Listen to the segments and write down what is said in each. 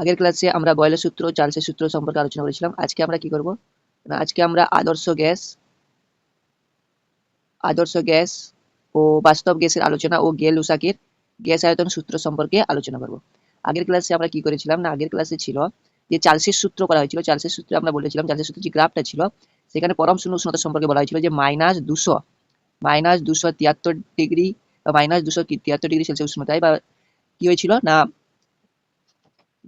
আগের ক্লাসে আমরা বয়লের সূত্র চার্লসের সূত্র সম্পর্কে আলোচনা করেছিলাম। আজকে আমরা কি করব? না, আজকে আমরা আদর্শ গ্যাস আদর্শ গ্যাস ও বাস্তব গ্যাসের আলোচনা ও গেল উসাকের গ্যাস আয়তন সূত্র সম্পর্কে আলোচনা করব। আগের ক্লাসে আমরা কি করেছিলাম? না, আগের ক্লাসে ছিল যে চার্লসের সূত্র করা হয়েছিল। চার্লসের সূত্রে আমরা বলেছিলাম চার্লসের সূত্রে যে গ্রাফটা ছিল, সেখানে পরম শূন্য উষ্ণতা সম্পর্কে বলা হয়েছিল যে মাইনাস দুশো মাইনাস দুশো তিয়াত্তর ডিগ্রি বা মাইনাস দুশো তিয়াত্তর ডিগ্রি সেলসিয়াস উষ্ণতায় বা কি হয়েছিল? না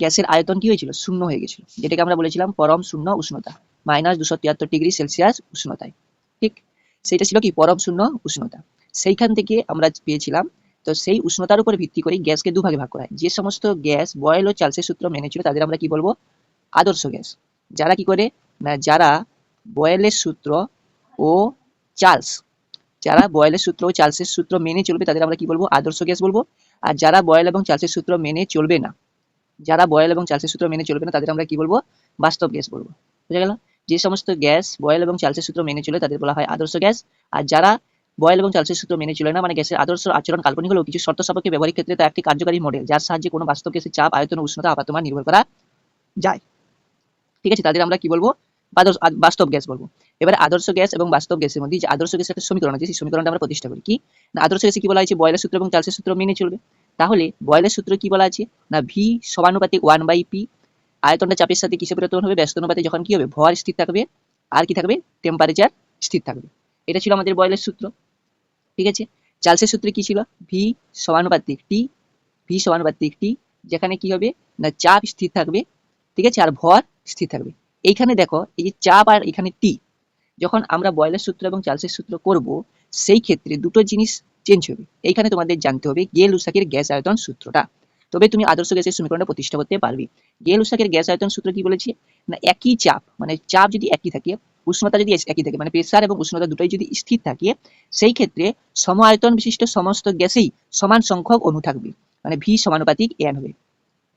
গ্যাসের আয়তন কি হয়েছিল শূন্য হয়ে গেছিল, যেটাকে আমরা বলেছিলাম পরম শূন্য উষ্ণতা মাইনাস দুশো তিয়াত্তর ডিগ্রি সেলসিয়াস উষ্ণতায়। ঠিক? সেটা ছিল কি? পরম শূন্য উষ্ণতা। সেইখান থেকে আমরা পেয়েছিলাম, তো সেই উষ্ণতার উপর ভিত্তি করে গ্যাসকে দুভাগে ভাগ করা হয়। যে সমস্ত গ্যাস বয়েল ও চার্লসের সূত্র মেনে মেনেছিল তাদের আমরা কি বলব? আদর্শ গ্যাস। যারা কি করে? না, যারা বয়েলের সূত্র ও চার্লস, যারা বয়েলের সূত্র ও চার্লসের সূত্র মেনে চলবে, তাদের আমরা কি বলব? আদর্শ গ্যাস বলব। আর যারা বয়েল এবং চার্লসের সূত্র মেনে চলবে না যারা বয়েল এবং চার্লসের সূত্র মেনে চলবে না, তাদের আমরা কি বলব? বাস্তব গ্যাস বলব। বুঝা গেল? যে সমস্ত গ্যাস বয়েল এবং চার্লসের সূত্র মেনে চলে, তাদের বলা হয় আদর্শ গ্যাস। আর যারা বয়েল এবং চার্লসের সূত্র মেনে চলে না মানে গ্যাসের আদর্শ আচরণ কাল্পনিক হলেও কিছু শর্ত সাপেক্ষে ব্যবহারিক ক্ষেত্রে তা একটি কার্যকারী মডেল যার সাহায্যে কোনো বাস্তব গ্যাসের চাপ, আয়তন, উষ্ণতা, আপাতমান নির্ভর করা যায়। ঠিক আছে, তাদের আমরা কি বলব? বাস্তব গ্যাস বলব। এবার আদর্শ গ্যাস এবং বাস্তব গ্যাসের মধ্যে যে আদর্শ গ্যাসের একটা সমীকরণ আছে, সেই সমীকরণটা আমরা প্রতিষ্ঠা করি। কি আদর্শ গ্যাসে কি বলা হয়েছে? বয়লের সূত্র এবং চার্লসের সূত্র মেনে চলবে। তাহলে বয়লের সূত্র কি বলা আছে? না ভি সমানুপাতিক ওয়ান বাই পি আয়তনটা চাপের সাথে কিসে পরিবর্তন হবে? ব্যস্ত অনুপাতে যখন কি হবে? ভর স্থির থাকবে। আর কি থাকবে? টেম্পারেচার স্থির থাকবে। এটা ছিল আমাদের বয়লের সূত্র। ঠিক আছে? চার্লসের সূত্রে কি ছিল? ভি সমানুপাতিক টি ভি সমানুপাতিক টি যেখানে কি হবে? না চাপ স্থির থাকবে। ঠিক আছে? আর ভর স্থির থাকবে। এইখানে দেখো, এই যে চাপ আর এখানে টি যখন আমরা বয়লের সূত্র এবং চার্লসের সূত্র করব, সেই ক্ষেত্রে দুটো জিনিস চেঞ্জ হবে। এইখানে তোমাদের জানতে হবে গেল উসাকের গ্যাস আয়তন সূত্রটা। তবে তুমি আদর্শ গ্যাসের সমীকরণটা প্রতিষ্ঠা করতে পারবে। গেল উসাকের গ্যাস আয়তন সূত্র কি বলেছি? না, একই চাপ মানে চাপ যদি একই থাকে, উষ্ণতা যদি একই থাকে মানে প্রেসার এবং উষ্ণতা দুটোই যদি স্থির থাকে, সেই ক্ষেত্রে সম আয়তন বিশিষ্ট সমস্ত গ্যাসেই সমান সংখ্যক অণু থাকবে মানে ভি সমানুপাতিক এন হবে।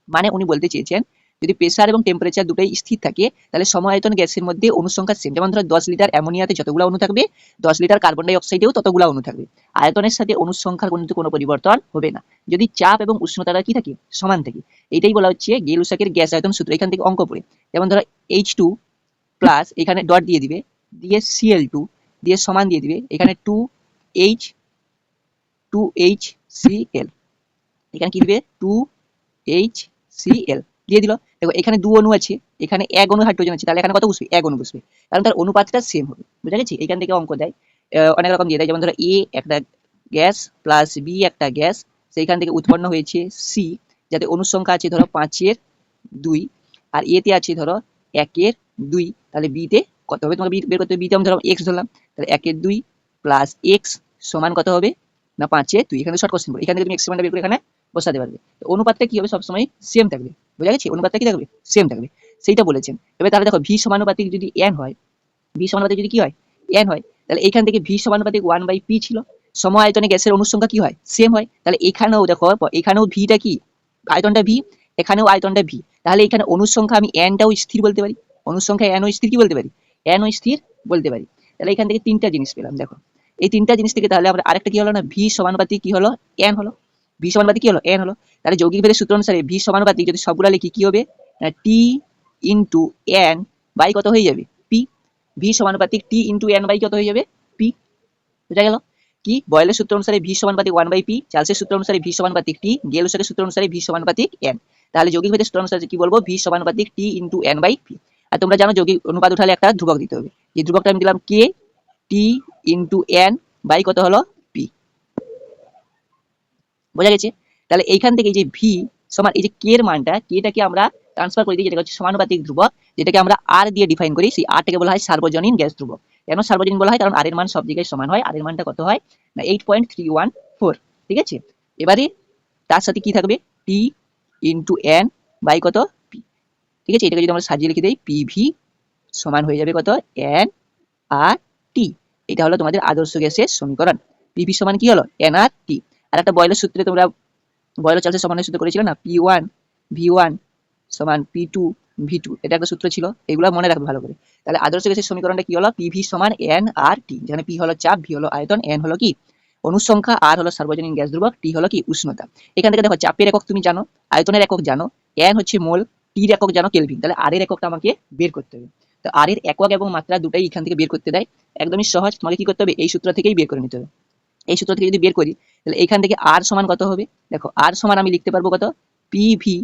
মানে উনি বলতে চেয়েছেন যদি প্রেসার এবং টেম্পারেচার দুটোই স্থির থাকে, তাহলে সম আয়তন গ্যাসের মধ্যে অনুসংখ্যা সেম যেমন ধরো দশ লিটার অ্যামোনিয়াতে যতগুলো অণু থাকবে, দশ লিটার কার্বন ডাই অক্সাইডেও ততগুলো অণু থাকবে। আয়তনের সাথে অনুসংখ্যার কিন্তু কোনো পরিবর্তন হবে না। যদি চাপ এবং উষ্ণতাটা কি থাকে? সমান থাকে। এটাই বলা হচ্ছে গেল উসাকের গ্যাস আয়তন সূত্র, এখান থেকে অঙ্ক পড়ে। যেমন ধরো এইচ টু প্লাস এখানে ডট দিয়ে দিবে, দিয়ে সিএল টু দিয়ে সমান দিয়ে দিবে, এখানে two H two H C L এখানে কি দিবে? টু এইচ সি এল দিয়ে দিল। দেখো, এখানে দু অণু আছে, এখানে এক অণু হাইড্রোজেন আছে, তাহলে এখানে কত বসবে? এক অণু বসবে। কারণ তার অনুপাতটা সেম হবে, বুঝা গেছে? এখান থেকে অঙ্ক দেয়। অনেক রকম দিয়ে দেয়। যেমন ধরো এ একটা গ্যাস প্লাস বি একটা গ্যাস, সেইখান থেকে উৎপন্ন হয়েছে সি যাতে অনুসংখ্যা আছে ধরো পাঁচের দুই, আর এতে আছে ধরো একের দুই, তাহলে বিতে কত হবে? তোমাকে বের করতে হবে বিতে আমি ধরো এক্স ধরলাম, তাহলে একের দুই প্লাস এক্স সমান কত হবে? না, পাঁচের দুই। এখানে শর্ট কোশ্চেন এখান থেকে তুমি এক্স বের করে এখানে বসাতে পারবে। অনুপাতটা কি হবে সবসময়? সেম থাকবে। বোঝা গেছে? অনুপাতটা কি থাকবে? সেম থাকবে। সেইটা বলেছেন। এবার তাহলে দেখো ভি সমানুপাতিক যদি এন হয় ভি সমানুপাতিক যদি কি হয়? এন হয়, তাহলে এখান থেকে ভি সমানুপাতিক ওয়ান বাই পি ছিল। সম আয়তনে গ্যাসের অনুসংখ্যা কি হয়? সেম হয়। তাহলে এখানেও দেখো, এখানেও ভিটা কি? আয়তনটা ভি এখানেও আয়তনটা ভি তাহলে এখানে অনুসংখ্যা আমি এনটাও স্থির বলতে পারি। অনুসংখ্যা এন ও স্থির কি বলতে পারি? এন ও স্থির বলতে পারি। তাহলে এখান থেকে তিনটা জিনিস পেলাম, দেখো। এই তিনটা জিনিস থেকে তাহলে আমরা আরেকটা কি হলো না? ভি সমানুপাতিক কি হলো? এন হলো। ভি সমানুপাতিক কি হলো? এন হলো। তাহলে যৌগিক ভেদের সূত্র অনুসারে ভি সমানুপাতিক যদি সবগুলা লিখি, কি হবে? টি ইন্টু এন বাই কত হয়ে যাবে? পি ভি সমানুপাতিক টি ইন্টু এন বাই কত হয়ে যাবে? পি বুঝা গেল? কি? বয়েলের সূত্র অনুসারে ভি সমানুপাতিক ওয়ান বাই পি চার্লসের সূত্র অনুসারে ভি সমানুপাতিক টি গেল সূত্র অনুসারে ভি সমানুপাতিক এন তাহলে যৌগিক ভেদের সূত্র অনুসারে কি বলব? ভি সমানুপাতিক T into N by P আর তোমরা জানো যৌগিক অনুপাত উঠালে একটা ধ্রুবক দিতে হবে। এই ধ্রুবকটা আমি দিলাম K T into N by কত হলো? বোঝা গেছে? তাহলে এইখান থেকে যে ভি সমান এই যে কে এর মানটা কেটাকে আমরা ট্রান্সফার করে দিই যেটা হচ্ছে সমানুপাতিক ধ্রুবক, যেটাকে আমরা আর দিয়ে ডিফাইন করি, সেই আর টাকে বলা হয় সার্বজনীন গ্যাস ধ্রুবক। কেন সার্বজনীন বলা হয়? কারণ আর এর মান সব জায়গায় সমান হয়। আর এর মানটা কত হয়? না eight point three one four ঠিক আছে? এবারে তার সাথে কি থাকবে? টি ইন্টু এন বাই কত? পি ঠিক আছে? এটাকে যদি আমরা সাজিয়ে লিখে দিই পিভি সমান হয়ে যাবে কত? এন আর টি এটা হলো তোমাদের আদর্শ গ্যাসের সমীকরণ। পিভি সমান কি হলো? এন আর টি আর একটা বয়লের সূত্রে তোমরা বয়লের চার্লসের সমানের সূত্র করেছিলে না? পি ওয়ান ভি ওয়ান সমান পি টু ভি টু এটা একটা সূত্র ছিল। এগুলো মনে রাখবে ভালো করে। তাহলে আদর্শ গ্যাসের সমীকরণটা কি হলো? পিভি সমান এন আর টি যেখানে পি হলো চাপ ভি হলো আয়তন এন হলো কি? অনুসংখ্যা আর হলো সার্বজনীন গ্যাস ধ্রুবক টি হলো কি? উষ্ণতা। এখান থেকে দেখো, চাপের একক তুমি জানো, আয়তনের একক জানো এন হচ্ছে মোল টির একক জানো কেলভিন। তাহলে আর এর এককটা আমাকে বের করতে হবে। তো আর এর একক এবং মাত্রা দুটাই এখান থেকে বের করতে দেয়। একদমই সহজ, তোমাকে কি করতে হবে? এই সূত্র থেকেই বের করে নিতে হবে। এই সূত্র থেকে যদি বের করি, তাহলে এখান থেকে আর সমান কত হবে? দেখো আর সমান আমি লিখতে পারব কত? P V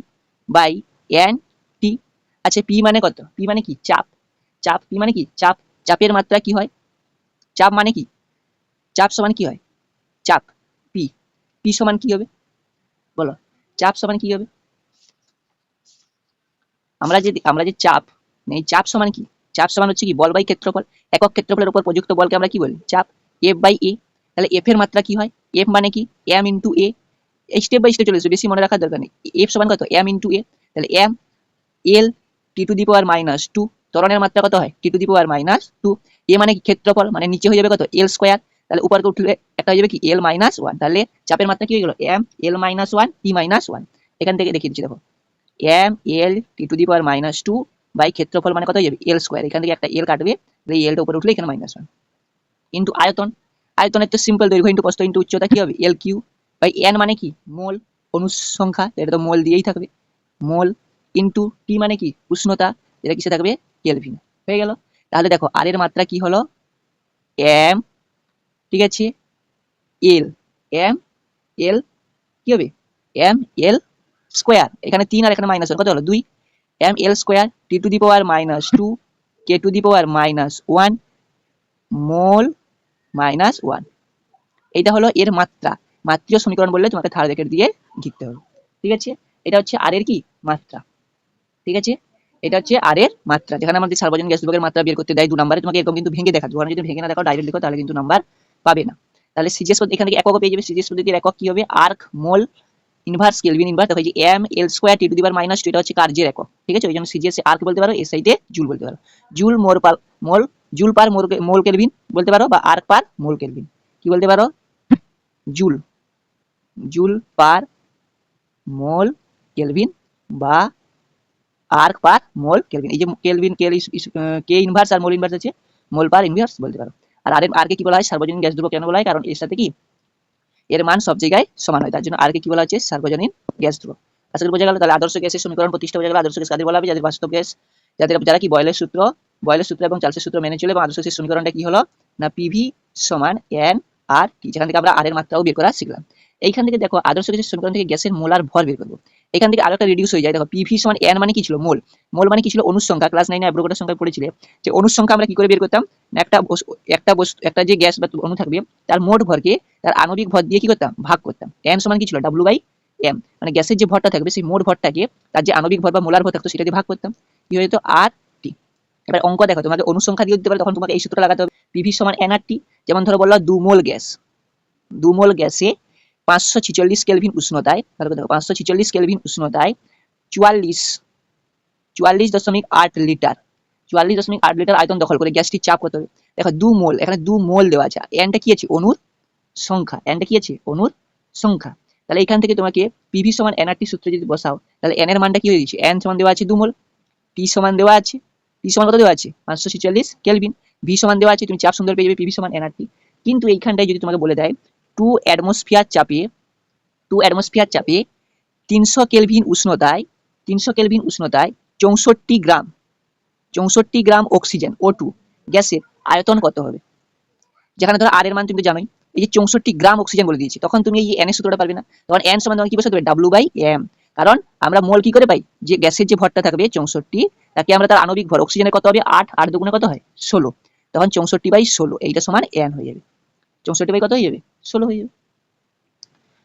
by N T আচ্ছা পি মানে কত? পি মানে কি? চাপ। চাপ পি মানে কি? চাপ। চাপের মাত্রা কি হয়? চাপ মানে কি? চাপ সমান কি হয়? চাপ পি পি সমান কি হবে? বলো, চাপ সমান কি হবে? আমরা যে আমরা যে চাপ, এই চাপ সমান কি? চাপ সমান হচ্ছে কি? বল বাই ক্ষেত্রফল, একক ক্ষেত্রফলের উপর প্রযুক্ত বলকে আমরা কি বলি? চাপ এফ বাই এ তাহলে এফ এর মাত্রা কি হয়? এফ মানে কি? এম ইন্টু এ এই স্টেপ বাই স্টেপ চলে বেশি মনে রাখার দরকার নেই। এফ সমান কত? এম ইন্টু এ তাহলে M L T to the power minus two ত্বরণের মাত্রা কত হয়? T to the power minus two A মানে কি? ক্ষেত্রফল মানে নিচে হয়ে যাবে কত? এল স্কোয়ার তাহলে উপরকে উঠলে একটা হয়ে যাবে কি? এল মাইনাস ওয়ান তাহলে চাপের মাত্রা কি হয়ে গেল? M L minus one T minus one এখান থেকে দেখিয়ে দিচ্ছি, দেখো। M L T to the power minus two by ক্ষেত্রফল মানে কত হয়ে যাবে? এল স্কোয়ার এখান থেকে একটা এল কাটবে এলটা উপরে উঠলে এখানে মাইনাস ওয়ান কিন্তু আয়তন। আয়তনের তো সিম্পল দৈর্ঘ্য ইন্টু প্রস্থ ইন্টু উচ্চতা কি হবে? এল কিউ বাই এন মানে কি? মোল অনুসংখ্যা এটা তো মোল দিয়েই থাকবে। মোল ইন্টু টি মানে কি? উষ্ণতা, যেটা কিসে থাকবে? কেলভিন হয়ে গেল? তাহলে দেখো আর এর মাত্রা কি হলো? এম ঠিক আছে? এল এম এল কি হবে? এম এল স্কোয়ার এখানে তিন আর এখানে মাইনাস কত হলো? দুই। M L square T to the power minus two K to the power minus one mole minus one. এইটা হলো এর মাত্রা। মাত্রীয় সমীকরণ বললে তোমাকে থার্ড ব্র্যাকেট দিয়ে লিখতে হবে। ঠিক আছে? এটা হচ্ছে আর এর কি? মাত্রা। ঠিক আছে? এটা হচ্ছে আর এর মাত্রা। যেখানে আমাদের সার্বজনীন গ্যাস বিভাগের মাত্রা বের করতে দেয় দু নম্বরে তোমাকে এরকম কিন্তু ভেঙে দেখা ওখানে যদি ভেঙে না দেখো ডাইরেক্ট লিখো, তাহলে কিন্তু নাম্বার পাবে না। তাহলে সিজিএস পদ্ধতি, এখান একক পেয়ে যাবে। সিজিএস পদ্ধতির একক কি হবে? Erg mole inverse kelvin inverse দেখো যে M L square T to the power minus two এটা হচ্ছে কার্যের একক। ঠিক আছে? ওই জন্য সিজিএস আর্ক বলতে পারো এসআই তে জুল বলতে পারো। Joule more mole joule per mole kelvin বলতে পারো বা আর্ক পার মোল কেলভিন কি বলতে পারো? Joule. Joule per mole kelvin বা আর্ক পার মোল কেলভিন এই যে কেলভিন কেল কে ইনভার্স আর মোল ইনভার্স আছে, মোল পার ইনভার্স বলতে পারো। আর আর আর কে কি বলা হয়? সার্বজনীন গ্যাস ধ্রুবক কেন বলা হয়? কারণ এর সাথে কি? এর মান সব জায়গায় সমান হয়। তার জন্য আর কে কি বলা হচ্ছে? সার্বজনীন গ্যাস ধ্রুবক। আশা করি বোঝা গেল তাহলে আদর্শ গ্যাসের সমীকরণ প্রতিষ্ঠা বোঝা গেল। আদর্শ গ্যাস কাদের বলা হবে? যাদের বাস্তব গ্যাস, যাদের যারা কি বয়লের সূত্র বয়লের সূত্র এবং চার্লসের সূত্র মেনে চলে এবং আদর্শ গ্যাসের সমীকরণটা কি হলো? না পিভি সমান এন আর টি যেখান থেকে আমরা আর এর মাত্রাও বের করা শিখলাম। এইখান থেকে দেখো, আদর্শ গ্যাসের সমীকরণ থেকে গ্যাসের মোলার ভর বের করব। এখান থেকে আরও একটা রিডিউস হয়ে যায়। দেখো পিভি সমান এন মানে কি ছিল? মোল। মোল মানে কি ছিল? অনুসংখ্যা ক্লাস নাইনে অ্যাব্রোগোটার সংখ্যা পড়েছিলে। যে অনুসংখ্যা আমরা কি করে বের করতাম? একটা একটা বস্তু একটা যে গ্যাস বা অণু থাকবে, তার মোট ভরকে তার আণবিক ভর দিয়ে কি করতাম? ভাগ করতাম। এন সমান কি ছিল? ডাব্লু বাই এম মানে গ্যাসের যে ভরটা থাকবে, সেই মোট ভরটাকে তার যে আণবিক ভর বা মোলার ভর থাকতো সেটা দিয়ে ভাগ করতাম। কি যেত? আর এবার অঙ্ক দেখো, তোমাকে অনুসংখ্যা দিয়ে দিতে পারে তখন তোমাকে এই সূত্রটা লাগাতে হবে। পিভি সমান এন আর টি যেমন ধরো বলল দু মোল গ্যাস। দু মোল গ্যাসে পাঁচশো ছিচল্লিশ কেলভিন উষ্ণতায়, তাহলে দেখো পাঁচশো ছিচল্লিশ কেলভিন উষ্ণতায় চুয়াল্লিশ চুয়াল্লিশ দশমিক আট লিটার, চুয়াল্লিশ দশমিক আট লিটার আয়তন দখল করে গ্যাসটির চাপ কত হবে? দেখো দু মোল এখানে দু মোল দেওয়া আছে। এনটা কি আছে? অনুর সংখ্যা। এনটা কি আছে? অনুর সংখ্যা। তাহলে এখান থেকে তোমাকে পিভি সমান এনআরটি সূত্রে যদি বসাও, তাহলে এন এর মানটা কি হয়ে গেছে? এন সমান দেওয়া আছে দু মোল টি সমান দেওয়া আছে টি সমান কত দেওয়া আছে? পাঁচশো ছিচল্লিশ কেলভিন ভি সমান দেওয়া আছে, তুমি চাপ সুন্দর পেয়ে যাবে পিভি সমান এনআরটি কিন্তু এইখানটায় যদি তোমাকে বলে দেয় টু অ্যাটমসফিয়ার চাপে টু অ্যাটমসফিয়ার চাপে, তিনশো কেলভিন উষ্ণতায়, তিনশো কেলভিন উষ্ণতায় চৌষট্টি গ্রাম চৌষট্টি গ্রাম অক্সিজেন ও টু গ্যাসের আয়তন কত হবে? যেখানে ধরো আর এর মান তুমি তো জানোই, এই যে চৌষট্টি গ্রাম অক্সিজেন বলে দিয়েছি, তখন তুমি এই এন সূত্রটা পারবে না। তখন এন সমান তোমাকে কি বসাতে হবে ডাব্লু বাই এম কারণ আমরা মোল কি করে পাই? যে গ্যাসের যে ভরটা থাকবে, চৌষট্টি তাকে আমরা তার আণবিক ভর অক্সিজেনের কত হবে? আট আট দুগুণে কত হয়? ষোলো। তখন চৌষট্টি বাই ষোলো, এইটা সমান এন হয়ে যাবে। চৌষট্টি বাই কত হয়ে যাবে? ষোলো হয়ে যাবে।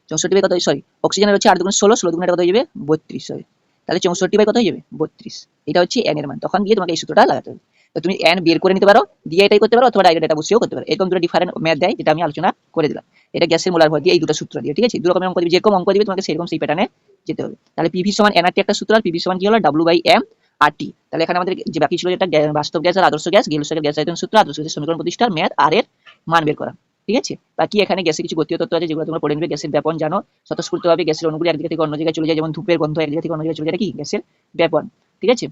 চৌষট্টি বাই কত সরি অক্সিজেনের হচ্ছে আট দুগুণে ষোলো ষোলো দুগুণে কত হয়ে যাবে? বত্রিশ হবে তাহলে চৌষট্টি বাই কত হয়ে যাবে? বত্রিশ। এটা হচ্ছে এন এর মান। তখন গিয়ে তোমাকে এই সূত্রটা লাগাতে হবে। তো তুমি এন বের করে নিতে পারো, দিয়ে এটাই করতে পারো, অথবা ডাইরেক্ট এটা বসেও করতে পারো। এরকম দুটো ডিফারেন্ট ম্যাথ দেয়, যেটা আমি আলোচনা করে দিলাম। এটা গ্যাসের মোলার ভর দিয়ে এই দুটো সূত্র দিয়ে, ঠিক আছে? দু রকমের অঙ্ক দিবে, যেরকম অঙ্ক দিবে, তোমাকে সেরকম সেই প্যাটার্নে যেতে হবে। তাহলে পিভি সমান এনআরটি একটা সূত্র, আর পিভি সমান কি হলো? W by M R T তাহলে এখানে আমাদের যে বাকি ছিল যেটা বাস্তব গ্যাস আর আদর্শ গ্যাস গেলুসাকের গ্যাস আয়তন সূত্র, আদর্শ গ্যাসের সমীকরণ প্রতিষ্ঠার ম্যাথ আর এর মান বের করা। ঠিক আছে? বাকি এখানে গ্যাসের কিছু গতীয় তত্ত্ব আছে যেগুলো তোমরা পড়ে নেবে। গ্যাসের ব্যাপন জানো, স্বতঃস্ফূর্তভাবে গ্যাসের জায়গা থেকে অন্য জায়গায় চলে যায়, যেমন ধূপের গন্ধ থেকে অন্য জায়গায় চলে যায় কি? গ্যাসের ব্যাপন। ঠিক আছে?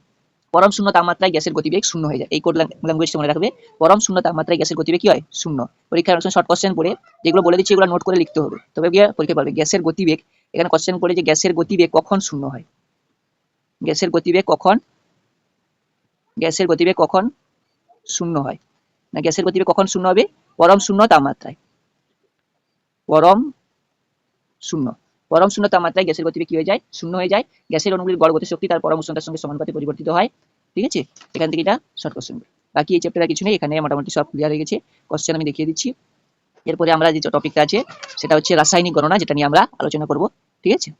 পরম শূন্য তাপমাত্রায় গ্যাসের গতিবেগ শূন্য হয়ে যায়। এই কোড ল্যাঙ্গুয়েজটা মনে রাখবে। পরম শূন্য তাপমাত্রায় গ্যাসের গতিবেগ কি হয়? শূন্য। পরীক্ষার অনেক শর্ট কোশ্চেন পড়ে, যেগুলো বলে দিচ্ছি এগুলো নোট করে লিখতে হবে। তবে গিয়ে পরীক্ষা পারবে গ্যাসের গতিবেগ, এখানে কোশ্চেন পড়ে যে গ্যাসের গতিবেগ কখন শূন্য হয়? গ্যাসের গতিবেগ কখন গ্যাসের গতিবেগ কখন শূন্য হয়? না, গ্যাসের গতিবেগ কখন শূন্য হবে? পরম শূন্য তাপমাত্রায়। পরম শূন্য। পরম শূন্য তাপমাত্রায় গ্যাসের গতিবেগ কি হয়ে যায়? শূন্য হয়ে যায়। গ্যাসের অণুগুলির গড় গতি শক্তি তার পরম উষ্ণতার সঙ্গে সমানুপাতে পরিবর্তিত হয়। ঠিক আছে? এখান থেকে এটা শর্ট কোশ্চেন বাকি এই চ্যাপ্টারে কিছু নেই। এখানে মোটামুটি সব ক্লিয়ার হয়ে গেছে। কোশ্চেন আমি দেখিয়ে দিচ্ছি। এরপরে আমরা যে টপিকটা আছে, সেটা হচ্ছে রাসায়নিক গণনা, যেটা নিয়ে আমরা আলোচনা করব। ঠিক আছে?